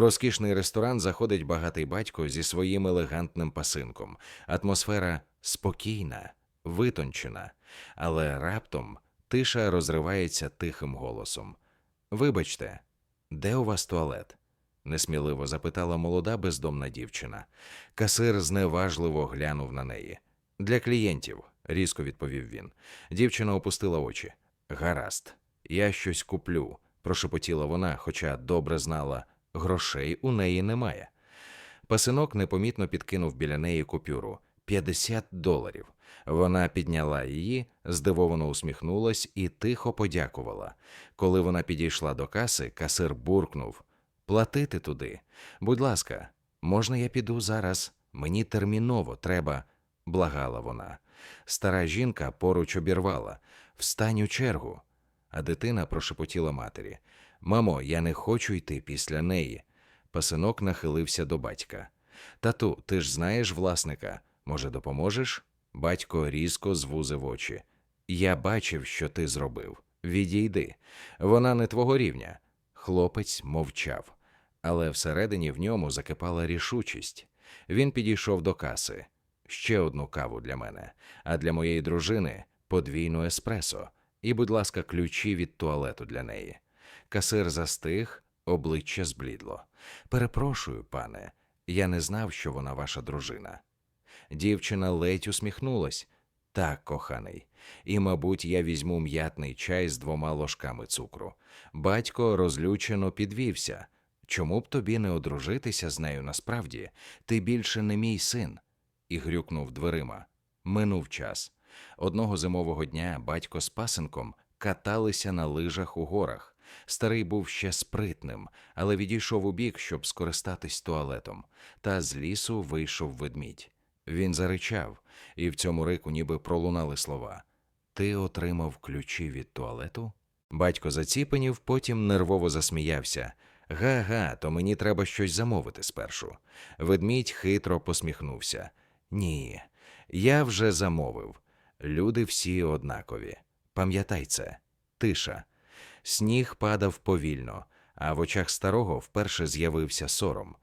Розкішний ресторан заходить багатий батько зі своїм елегантним пасинком. Атмосфера спокійна, витончена, але раптом тиша розривається тихим голосом. Вибачте, де у вас туалет? несміливо запитала молода бездомна дівчина. Касир зневажливо глянув на неї. Для клієнтів, різко відповів він. Дівчина опустила очі. Гаразд, я щось куплю, прошепотіла вона, хоча добре знала, грошей у неї немає. Пасинок непомітно підкинув біля неї купюру 50 доларів. Вона підняла її, здивовано усміхнулась і тихо подякувала. Коли вона підійшла до каси, касир буркнув: Платити туди. Будь ласка, можна я піду зараз? Мені терміново треба, благала вона. Стара жінка поруч обірвала Встань у чергу. А дитина прошепотіла матері Мамо, я не хочу йти після неї. Пасинок нахилився до батька. Тату, ти ж знаєш власника. Може, допоможеш? Батько різко звузив очі. Я бачив, що ти зробив. Відійди. Вона не твого рівня. Хлопець мовчав, але всередині в ньому закипала рішучість. Він підійшов до каси. Ще одну каву для мене, а для моєї дружини подвійну еспресо. І, будь ласка, ключі від туалету для неї. Касир застиг, обличчя зблідло. Перепрошую, пане, я не знав, що вона ваша дружина. Дівчина ледь усміхнулась. Так, коханий, і, мабуть, я візьму м'ятний чай з двома ложками цукру. Батько розлючено підвівся. Чому б тобі не одружитися з нею насправді? Ти більше не мій син. І грюкнув дверима. Минув час. Одного зимового дня батько з пасенком каталися на лижах у горах. Старий був ще спритним, але відійшов у бік, щоб скористатись туалетом. Та з лісу вийшов ведмідь. Він заричав, і в цьому рику ніби пролунали слова: Ти отримав ключі від туалету? Батько заціпенів, потім нервово засміявся. Га-га, то мені треба щось замовити спершу. Ведмідь хитро посміхнувся. Ні, я вже замовив. Люди всі однакові. Пам'ятай це, тиша. Сніг падав повільно, а в очах старого вперше з'явився сором.